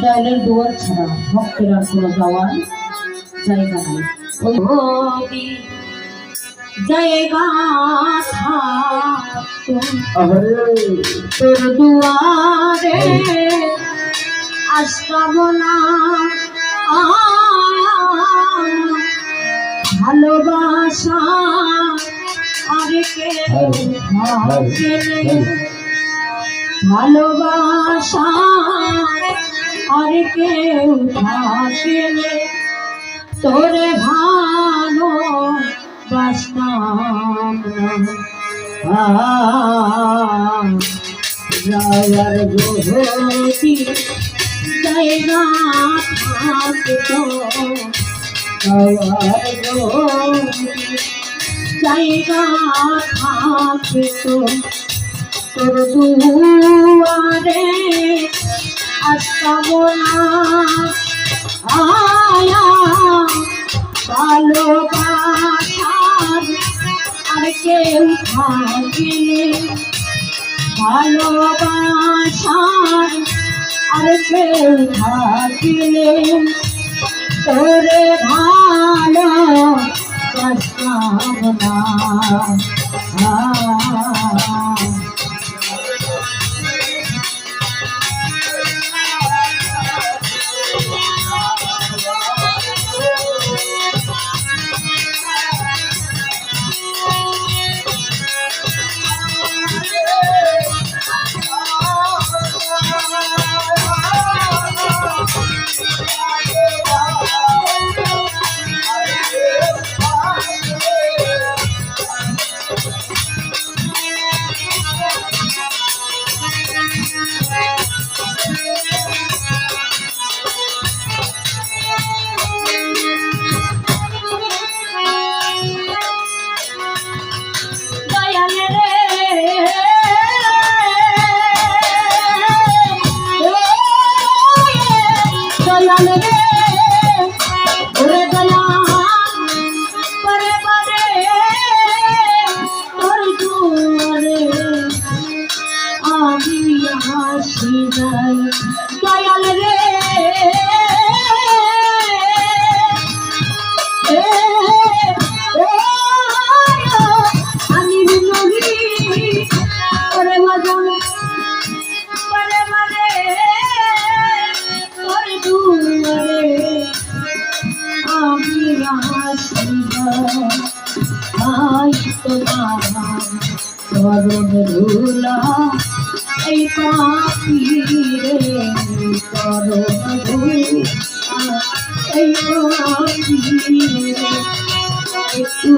দয়ালের দুয়ার ছাড়া ভক্তের আর কোনো যাওয়ার জায়গা নাই। ওই ভবি জায়গা তোর দুয়ারে আসতাম না। ভালোবাসা আর কেউ থাকে নেই। ভালোবাসা আর কেউ থাকে নেই। তোরে ভালো বাসতাম না রায়ার গহতি জায়গা থাকতো রায়ার গহতি জায়গা থাকতো তোর দুয়ারে আসতাম না আয়া ভালোবাসার আর কেউ থাকে ভালোবাসার আর কেউ থাকিলে তোরে ভালো বাসতাম না তোর দুয়ারে। আমি আসিব আই তোমার করুণ ধুলা এই পাপি রে ধুলা এই পাপি রে একটু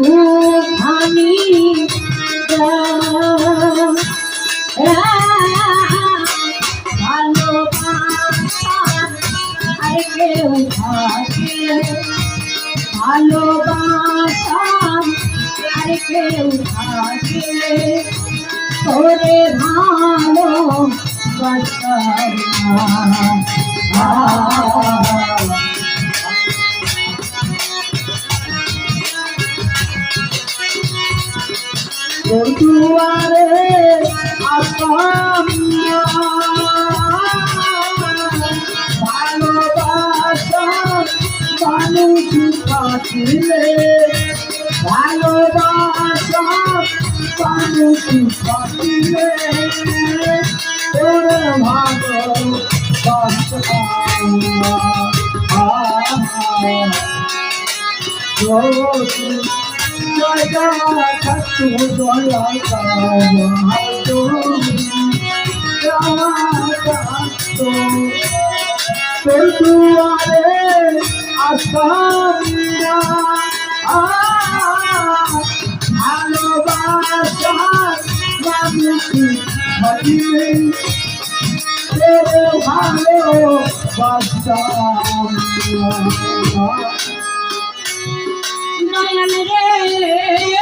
ভালোবাসা আর কেউ তোরে ভালো দুয়ারে আসাম ভালোবাসা মানুষ থাকিলে ভালোবাসা মানুষ থাকিলে তোরে ভালো জায়গা থাকতো দয়া থাকতো তোর দুয়ারে আসাম ভালোবাসা থাকিলে তোরে ভালো নয়ন রে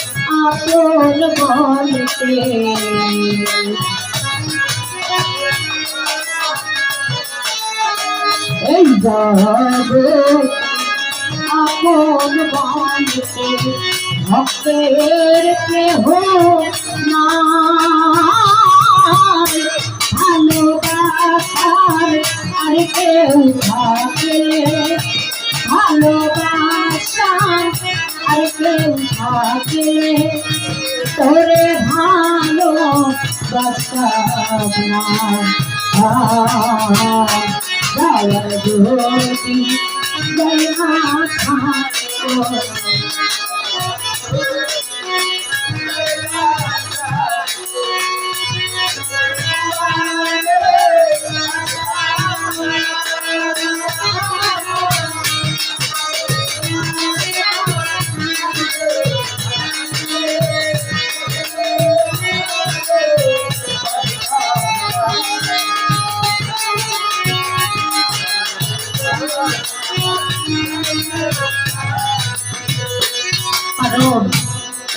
আপন বলতে এই জগতে আপন ভক্তের কেহ নাই ভালোবাসার আর কেউ থাকে। কেউ থাকে তোরে ভালো বাসাব না। দয়া জ্যোতি দয়া থাকো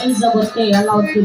কারণ এই জগতে আলাউদ্দিন